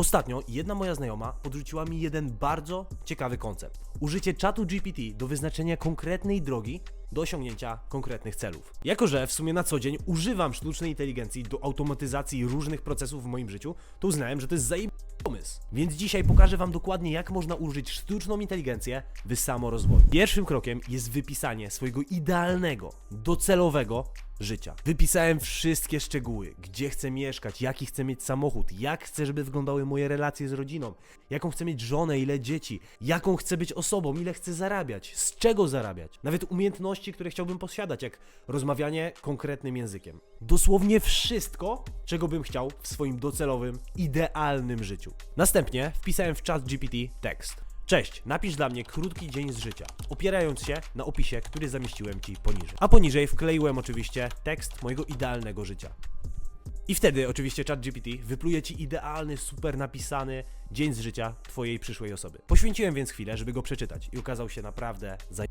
Ostatnio jedna moja znajoma podrzuciła mi jeden bardzo ciekawy koncept. Użycie czatu GPT do wyznaczenia konkretnej drogi do osiągnięcia konkretnych celów. Jako, że w sumie na co dzień używam sztucznej inteligencji do automatyzacji różnych procesów w moim życiu, to uznałem, że to jest zajebisty pomysł. Więc dzisiaj pokażę Wam dokładnie, jak można użyć sztuczną inteligencję w samorozwoju. Pierwszym krokiem jest wypisanie swojego idealnego, docelowego życia. Wypisałem wszystkie szczegóły, gdzie chcę mieszkać, jaki chcę mieć samochód, jak chcę, żeby wyglądały moje relacje z rodziną, jaką chcę mieć żonę, ile dzieci, jaką chcę być osobą, ile chcę zarabiać, z czego zarabiać. Nawet umiejętności, które chciałbym posiadać, jak rozmawianie konkretnym językiem. Dosłownie wszystko, czego bym chciał w swoim docelowym, idealnym życiu. Następnie wpisałem w chat GPT tekst. Cześć, napisz dla mnie krótki dzień z życia, opierając się na opisie, który zamieściłem Ci poniżej. A poniżej wkleiłem oczywiście tekst mojego idealnego życia. I wtedy oczywiście ChatGPT wypluje Ci idealny, super napisany dzień z życia Twojej przyszłej osoby. Poświęciłem więc chwilę, żeby go przeczytać i okazał się naprawdę zajebisty.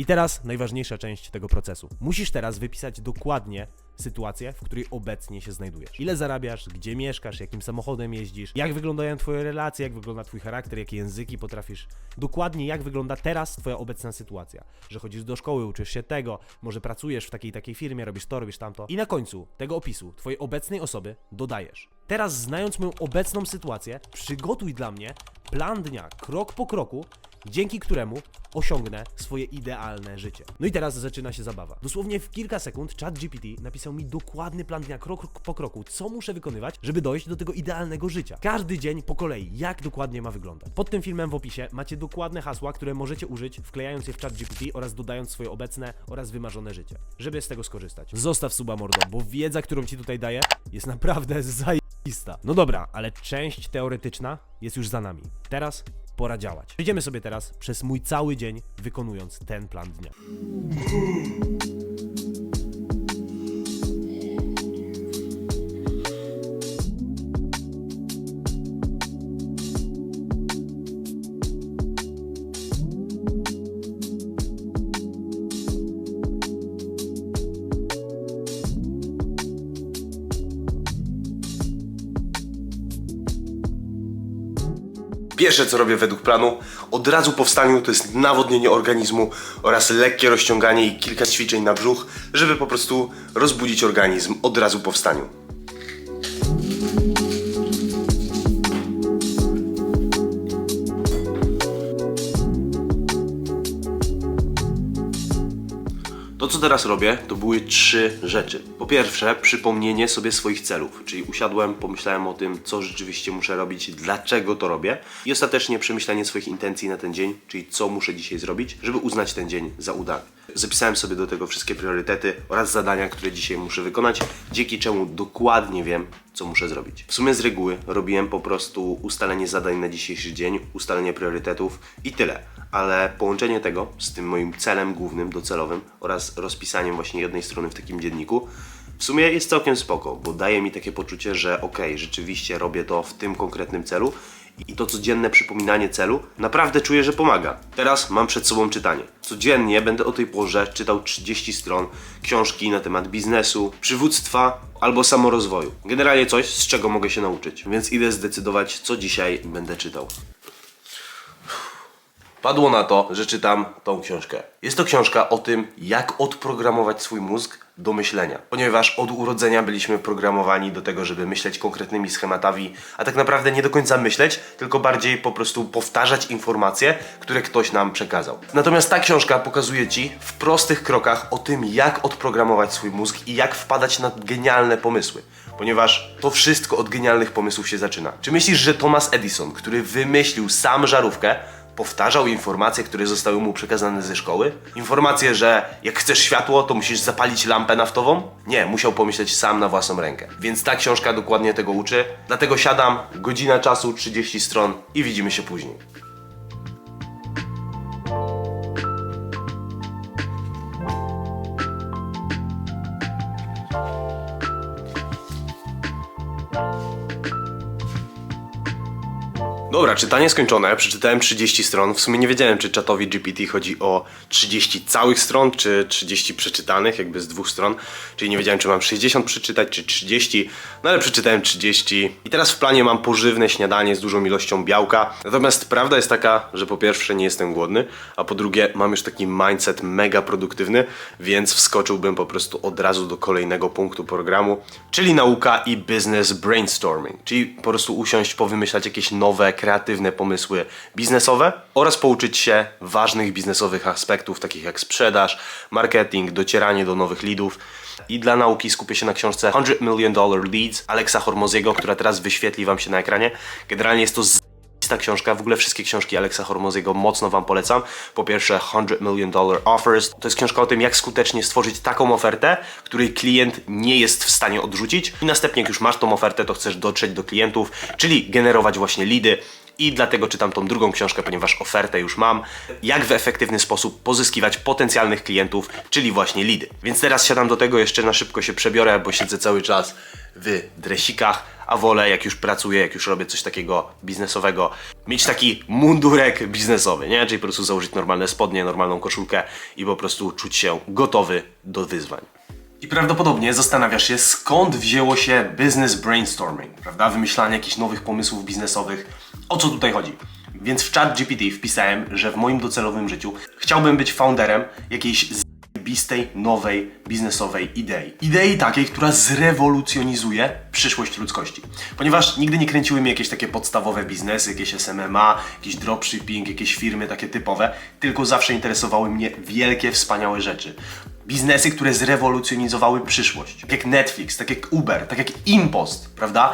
I teraz najważniejsza część tego procesu. Musisz teraz wypisać dokładnie sytuację, w której obecnie się znajdujesz. Ile zarabiasz, gdzie mieszkasz, jakim samochodem jeździsz, jak wyglądają Twoje relacje, jak wygląda Twój charakter, jakie języki potrafisz. Dokładnie jak wygląda teraz Twoja obecna sytuacja. Że chodzisz do szkoły, uczysz się tego, może pracujesz w takiej takiej firmie, robisz to, robisz tamto. I na końcu tego opisu Twojej obecnej osoby dodajesz. Teraz znając moją obecną sytuację, przygotuj dla mnie plan dnia, krok po kroku, dzięki któremu osiągnę swoje idealne życie. No i teraz zaczyna się zabawa. Dosłownie w kilka sekund ChatGPT napisał mi dokładny plan dnia, krok po kroku, co muszę wykonywać, żeby dojść do tego idealnego życia. Każdy dzień po kolei, jak dokładnie ma wyglądać. Pod tym filmem w opisie macie dokładne hasła, które możecie użyć, wklejając je w ChatGPT oraz dodając swoje obecne oraz wymarzone życie, żeby z tego skorzystać. Zostaw suba mordo, bo wiedza, którą ci tutaj daję, jest naprawdę zajebista. No dobra, ale część teoretyczna jest już za nami. Teraz pora działać. Przejdziemy sobie teraz przez mój cały dzień, wykonując ten plan dnia. Pierwsze co robię według planu, od razu po wstaniu to jest nawodnienie organizmu oraz lekkie rozciąganie i kilka ćwiczeń na brzuch, żeby po prostu rozbudzić organizm od razu po wstaniu. To, co teraz robię, to były trzy rzeczy. Po pierwsze, przypomnienie sobie swoich celów, czyli usiadłem, pomyślałem o tym, co rzeczywiście muszę robić, dlaczego to robię, i ostatecznie przemyślenie swoich intencji na ten dzień, czyli co muszę dzisiaj zrobić, żeby uznać ten dzień za udany. Zapisałem sobie do tego wszystkie priorytety oraz zadania, które dzisiaj muszę wykonać, dzięki czemu dokładnie wiem, co muszę zrobić. W sumie z reguły robiłem po prostu ustalenie zadań na dzisiejszy dzień, ustalenie priorytetów i tyle. Ale połączenie tego z tym moim celem głównym, docelowym oraz rozpisaniem właśnie jednej strony w takim dzienniku w sumie jest całkiem spoko, bo daje mi takie poczucie, że okej, rzeczywiście robię to w tym konkretnym celu i to codzienne przypominanie celu naprawdę czuję, że pomaga. Teraz mam przed sobą czytanie. Codziennie będę o tej porze czytał 30 stron książki na temat biznesu, przywództwa albo samorozwoju. Generalnie coś, z czego mogę się nauczyć. Więc idę zdecydować, co dzisiaj będę czytał. Padło na to, że czytam tą książkę. Jest to książka o tym, jak odprogramować swój mózg do myślenia. Ponieważ od urodzenia byliśmy programowani do tego, żeby myśleć konkretnymi schematami, a tak naprawdę nie do końca myśleć, tylko bardziej po prostu powtarzać informacje, które ktoś nam przekazał. Natomiast ta książka pokazuje Ci w prostych krokach o tym, jak odprogramować swój mózg i jak wpadać na genialne pomysły. Ponieważ to wszystko od genialnych pomysłów się zaczyna. Czy myślisz, że Thomas Edison, który wymyślił sam żarówkę, powtarzał informacje, które zostały mu przekazane ze szkoły? Informacje, że jak chcesz światło, to musisz zapalić lampę naftową? Nie, musiał pomyśleć sam na własną rękę. Więc ta książka dokładnie tego uczy. Dlatego siadam, godzina czasu, 30 stron i widzimy się później. Dobra, czytanie skończone. Przeczytałem 30 stron. W sumie nie wiedziałem, czy czatowi GPT chodzi o 30 całych stron, czy 30 przeczytanych, jakby z dwóch stron. Czyli nie wiedziałem, czy mam 60 przeczytać, czy 30. No ale przeczytałem 30. I teraz w planie mam pożywne śniadanie z dużą ilością białka. Natomiast prawda jest taka, że po pierwsze nie jestem głodny, a po drugie mam już taki mindset mega produktywny, więc wskoczyłbym po prostu od razu do kolejnego punktu programu, czyli nauka i business brainstorming. Czyli po prostu usiąść, powymyślać jakieś nowe, kreatywne pomysły biznesowe oraz pouczyć się ważnych biznesowych aspektów, takich jak sprzedaż, marketing, docieranie do nowych leadów. I dla nauki skupię się na książce 100 Million Dollar Leads Alexa Hormoziego, która teraz wyświetli Wam się na ekranie. Generalnie jest to z ta książka, w ogóle wszystkie książki Alexa Hormoziego mocno Wam polecam. Po pierwsze 100 Million Dollar Offers, to jest książka o tym, jak skutecznie stworzyć taką ofertę, której klient nie jest w stanie odrzucić. I następnie, jak już masz tą ofertę, to chcesz dotrzeć do klientów, czyli generować właśnie lidy. I dlatego czytam tą drugą książkę, ponieważ ofertę już mam. Jak w efektywny sposób pozyskiwać potencjalnych klientów, czyli właśnie lidy. Więc teraz siadam do tego, jeszcze na szybko się przebiorę, bo siedzę cały czas w dresikach, a wolę, jak już pracuję, jak już robię coś takiego biznesowego, mieć taki mundurek biznesowy, nie? Czyli po prostu założyć normalne spodnie, normalną koszulkę i po prostu czuć się gotowy do wyzwań. I prawdopodobnie zastanawiasz się, skąd wzięło się business brainstorming, prawda? Wymyślanie jakichś nowych pomysłów biznesowych. O co tutaj chodzi? Więc w chat GPT wpisałem, że w moim docelowym życiu chciałbym być founderem jakiejś zajebistej, nowej, biznesowej idei. Idei takiej, która zrewolucjonizuje przyszłość ludzkości. Ponieważ nigdy nie kręciły mnie jakieś takie podstawowe biznesy, jakieś SMMA, jakiś dropshipping, jakieś firmy takie typowe, tylko zawsze interesowały mnie wielkie, wspaniałe rzeczy. Biznesy, które zrewolucjonizowały przyszłość. Tak jak Netflix, tak jak Uber, tak jak Impost, prawda?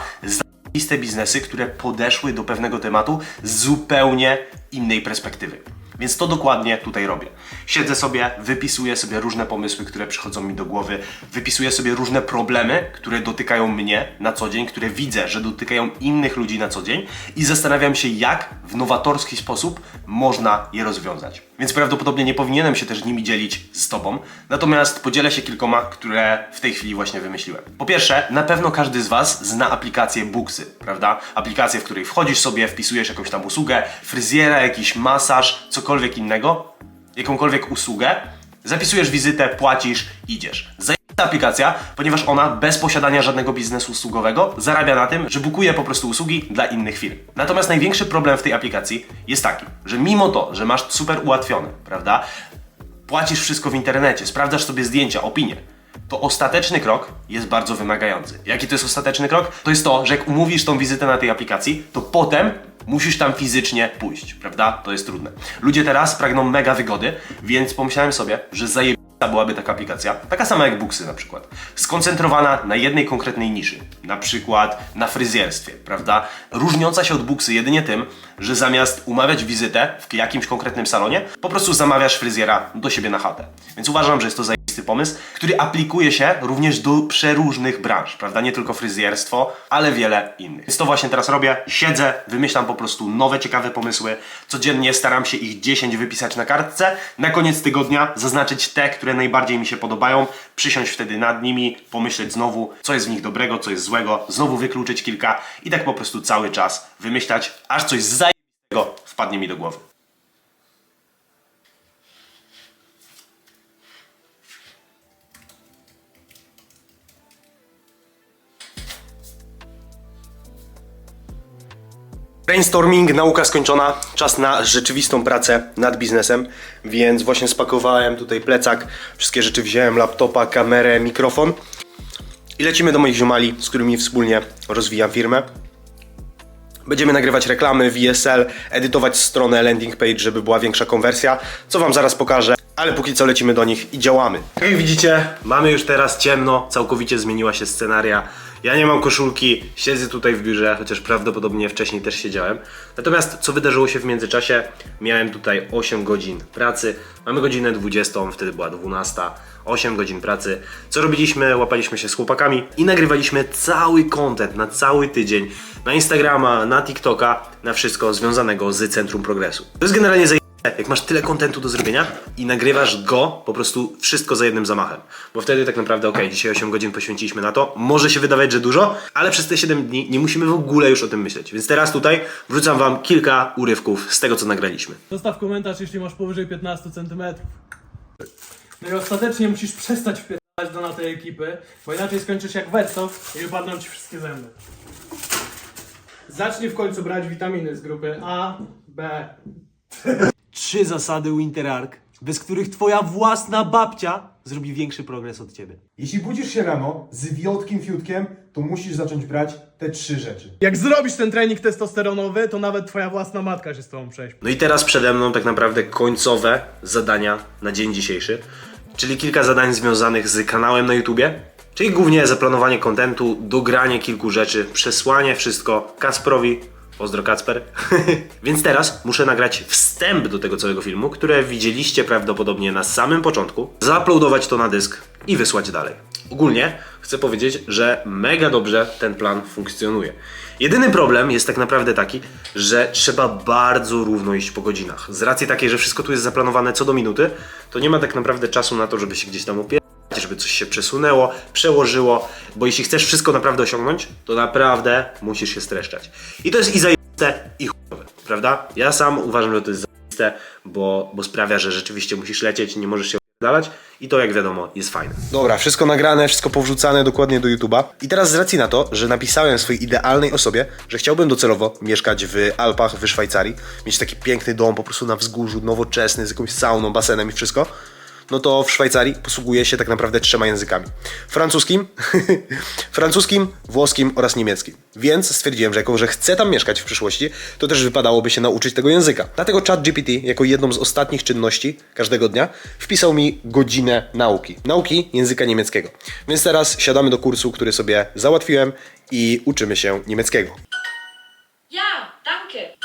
Zajebiste biznesy, które podeszły do pewnego tematu z zupełnie innej perspektywy. Więc to dokładnie tutaj robię. Siedzę sobie, wypisuję sobie różne pomysły, które przychodzą mi do głowy, wypisuję sobie różne problemy, które dotykają mnie na co dzień, które widzę, że dotykają innych ludzi na co dzień i zastanawiam się, jak w nowatorski sposób można je rozwiązać. Więc prawdopodobnie nie powinienem się też nimi dzielić z Tobą, natomiast podzielę się kilkoma, które w tej chwili właśnie wymyśliłem. Po pierwsze, na pewno każdy z Was zna aplikację Booksy, prawda? Aplikację, w której wchodzisz sobie, wpisujesz jakąś tam usługę, fryzjera, jakiś masaż, cokolwiek innego, jakąkolwiek usługę, zapisujesz wizytę, płacisz, idziesz. Zajebista aplikacja, ponieważ ona bez posiadania żadnego biznesu usługowego zarabia na tym, że bukuje po prostu usługi dla innych firm. Natomiast największy problem w tej aplikacji jest taki, że mimo to, że masz super ułatwione, prawda, płacisz wszystko w internecie, sprawdzasz sobie zdjęcia, opinie, to ostateczny krok jest bardzo wymagający. Jaki to jest ostateczny krok? To jest to, że jak umówisz tą wizytę na tej aplikacji, to potem musisz tam fizycznie pójść, prawda? To jest trudne. Ludzie teraz pragną mega wygody, więc pomyślałem sobie, że zajebista byłaby taka aplikacja, taka sama jak Booksy na przykład, skoncentrowana na jednej konkretnej niszy, na przykład na fryzjerstwie, prawda? Różniąca się od Booksy jedynie tym, że zamiast umawiać wizytę w jakimś konkretnym salonie, po prostu zamawiasz fryzjera do siebie na chatę. Więc uważam, że jest to zajebisty pomysł, który aplikuje się również do przeróżnych branż, prawda? Nie tylko fryzjerstwo, ale wiele innych. Więc to właśnie teraz robię. Siedzę, wymyślam po prostu nowe, ciekawe pomysły. Codziennie staram się ich 10 wypisać na kartce. Na koniec tygodnia zaznaczyć te, które najbardziej mi się podobają, przysiąść wtedy nad nimi, pomyśleć znowu, co jest w nich dobrego, co jest złego, znowu wykluczyć kilka i tak po prostu cały czas wymyślać, aż coś zajebistego wpadnie mi do głowy. Brainstorming, nauka skończona, czas na rzeczywistą pracę nad biznesem, więc właśnie spakowałem tutaj plecak, wszystkie rzeczy wziąłem, laptopa, kamerę, mikrofon. I lecimy do moich ziomali, z którymi wspólnie rozwijam firmę. Będziemy nagrywać reklamy, VSL, edytować stronę landing page, żeby była większa konwersja, co wam zaraz pokażę. Ale póki co lecimy do nich i działamy. Jak widzicie, mamy już teraz ciemno, całkowicie zmieniła się scenaria. Ja nie mam koszulki, siedzę tutaj w biurze, chociaż prawdopodobnie wcześniej też siedziałem. Natomiast co wydarzyło się w międzyczasie? Miałem tutaj 8 godzin pracy, mamy godzinę 20, wtedy była 12. 8 godzin pracy. Co robiliśmy? Łapaliśmy się z chłopakami i nagrywaliśmy cały content na cały tydzień na Instagrama, na TikToka, na wszystko związanego z Centrum Progresu. To jest generalnie zaje- jak masz tyle kontentu do zrobienia i nagrywasz go po prostu wszystko za jednym zamachem. Bo wtedy tak naprawdę, okej, dzisiaj 8 godzin poświęciliśmy na to. Może się wydawać, że dużo, ale przez te 7 dni nie musimy w ogóle już o tym myśleć. Więc teraz tutaj wrzucam wam kilka urywków z tego, co nagraliśmy. Zostaw komentarz, jeśli masz powyżej 15 cm. No i ostatecznie musisz przestać wpierdalać do na tej ekipy, bo inaczej skończysz jak Wersow i wypadną ci wszystkie zęby. Zacznij w końcu brać witaminy z grupy A, B. Trzy zasady Winterark, bez których twoja własna babcia zrobi większy progres od ciebie. Jeśli budzisz się rano z wiotkim fiutkiem, to musisz zacząć brać te trzy rzeczy. Jak zrobisz ten trening testosteronowy, to nawet twoja własna matka się z tobą prześpi. No i teraz przede mną tak naprawdę końcowe zadania na dzień dzisiejszy, czyli kilka zadań związanych z kanałem na YouTubie, czyli głównie zaplanowanie kontentu, dogranie kilku rzeczy, przesłanie wszystko Kacprowi. Pozdro Kacper. Więc teraz muszę nagrać wstęp do tego całego filmu, które widzieliście prawdopodobnie na samym początku, zauploadować to na dysk i wysłać dalej. Ogólnie chcę powiedzieć, że mega dobrze ten plan funkcjonuje. Jedyny problem jest tak naprawdę taki, że trzeba bardzo równo iść po godzinach. Z racji takiej, że wszystko tu jest zaplanowane co do minuty, to nie ma tak naprawdę czasu na to, żeby się gdzieś tam opierać, żeby coś się przesunęło, przełożyło, bo jeśli chcesz wszystko naprawdę osiągnąć, to naprawdę musisz się streszczać. I to jest i zajebiste, i chujowe, prawda? Ja sam uważam, że to jest zajebiste, bo, bo sprawia, że rzeczywiście musisz lecieć, nie możesz się dalać i to jak wiadomo jest fajne. Dobra, wszystko nagrane, wszystko powrzucane dokładnie do YouTube'a. I teraz z racji na to, że napisałem swojej idealnej osobie, że chciałbym docelowo mieszkać w Alpach, w Szwajcarii, mieć taki piękny dom po prostu na wzgórzu, nowoczesny, z jakąś sauną, basenem i wszystko, no to w Szwajcarii posługuję się tak naprawdę trzema językami. Francuskim, francuskim, włoskim oraz niemieckim. Więc stwierdziłem, że jako, że chcę tam mieszkać w przyszłości, to też wypadałoby się nauczyć tego języka. Dlatego ChatGPT, jako jedną z ostatnich czynności każdego dnia, wpisał mi godzinę nauki. Nauki języka niemieckiego. Więc teraz siadamy do kursu, który sobie załatwiłem i uczymy się niemieckiego. Ja, danke.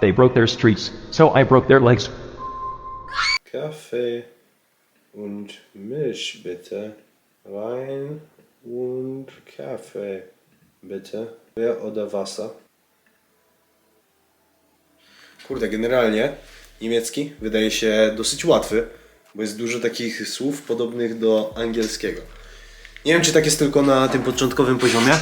They broke their streets, so I broke their legs. Kaffee und Milch bitte. Wein und Kaffee bitte. Wer oder Wasser? Kurde, generalnie niemiecki wydaje się dosyć łatwy, bo jest dużo takich słów podobnych do angielskiego. Nie wiem, czy tak jest tylko na tym początkowym poziomie,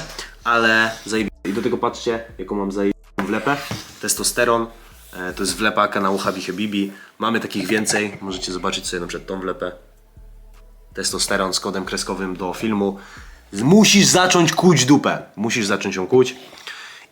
ale zajebiście. I do tego patrzcie, jaką mam zajebistą wlepę. Testosteron. E, To jest wlepa kanału Habi Habibi. Mamy takich więcej. Możecie zobaczyć sobie na przykład tą wlepę. Testosteron z kodem kreskowym do filmu. Musisz zacząć kuć dupę. Musisz zacząć ją kuć.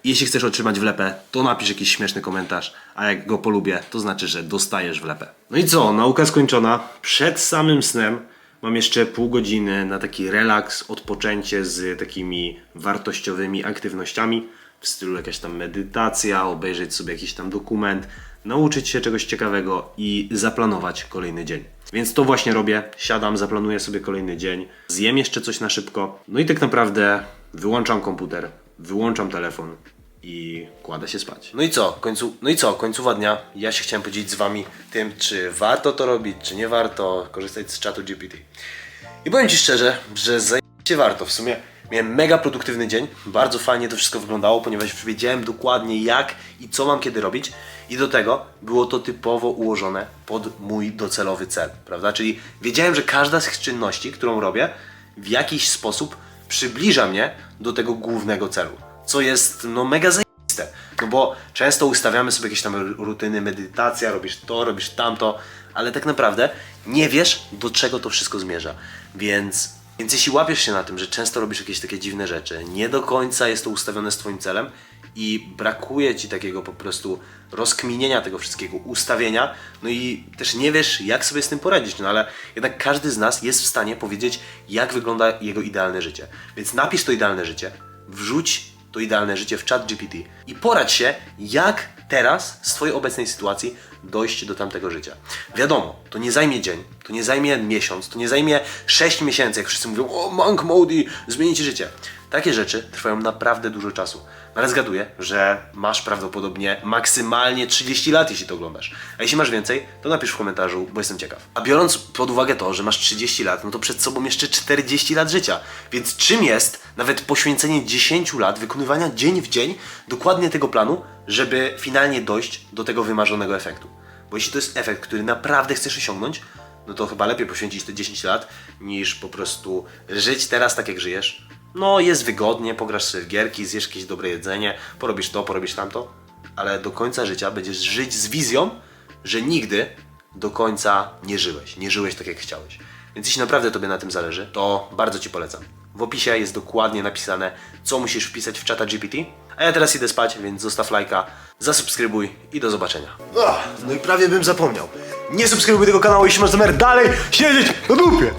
Jeśli chcesz otrzymać wlepę, to napisz jakiś śmieszny komentarz, a jak go polubię, to znaczy, że dostajesz wlepę. No i co, nauka skończona. Przed samym snem mam jeszcze pół godziny na taki relaks, odpoczęcie z takimi wartościowymi aktywnościami w stylu jakaś tam medytacja, obejrzeć sobie jakiś tam dokument, nauczyć się czegoś ciekawego i zaplanować kolejny dzień. Więc to właśnie robię. Siadam, zaplanuję sobie kolejny dzień, zjem jeszcze coś na szybko, no i tak naprawdę wyłączam komputer, wyłączam telefon i kładę się spać. No i co? Końcu, no i co? Końcowa dnia. Ja się chciałem podzielić z wami tym, czy warto to robić, czy nie warto korzystać z czatu GPT. I powiem Ci szczerze, że zajebiście warto. W sumie miałem mega produktywny dzień. Bardzo fajnie to wszystko wyglądało, ponieważ wiedziałem dokładnie jak i co mam kiedy robić. I do tego było to typowo ułożone pod mój docelowy cel, prawda? Czyli wiedziałem, że każda z czynności, którą robię, w jakiś sposób przybliża mnie do tego głównego celu. Co jest no mega zajebiste. No bo często ustawiamy sobie jakieś tam rutyny, medytacja, robisz to, robisz tamto, ale tak naprawdę nie wiesz, do czego to wszystko zmierza. Więc, więc jeśli łapiesz się na tym, że często robisz jakieś takie dziwne rzeczy, nie do końca jest to ustawione z Twoim celem i brakuje Ci takiego po prostu rozkminienia tego wszystkiego, ustawienia, no i też nie wiesz, jak sobie z tym poradzić, no ale jednak każdy z nas jest w stanie powiedzieć, jak wygląda jego idealne życie. Więc napisz to idealne życie, wrzuć to idealne życie w chat GPT i poradź się, jak teraz z Twojej obecnej sytuacji dojść do tamtego życia. Wiadomo, to nie zajmie dzień, to nie zajmie miesiąc, to nie zajmie 6 miesięcy, jak wszyscy mówią, o monk mode i zmieni Ci życie. Takie rzeczy trwają naprawdę dużo czasu. No ale zgaduję, że masz prawdopodobnie maksymalnie 30 lat, jeśli to oglądasz. A jeśli masz więcej, to napisz w komentarzu, bo jestem ciekaw. A biorąc pod uwagę to, że masz 30 lat, no to przed sobą jeszcze 40 lat życia. Więc czym jest nawet poświęcenie 10 lat wykonywania dzień w dzień dokładnie tego planu, żeby finalnie dojść do tego wymarzonego efektu. Bo jeśli to jest efekt, który naprawdę chcesz osiągnąć, no to chyba lepiej poświęcić te 10 lat, niż po prostu żyć teraz tak jak żyjesz. No, jest wygodnie, pograsz sobie w gierki, zjesz jakieś dobre jedzenie, porobisz to, porobisz tamto, ale do końca życia będziesz żyć z wizją, że nigdy do końca nie żyłeś, nie żyłeś tak jak chciałeś. Więc jeśli naprawdę Tobie na tym zależy, to bardzo Ci polecam. W opisie jest dokładnie napisane, co musisz wpisać w czata GPT. A ja teraz idę spać, więc zostaw lajka, zasubskrybuj i do zobaczenia. no i prawie bym zapomniał. Nie subskrybuj tego kanału, jeśli masz zamiar dalej siedzieć na dupie.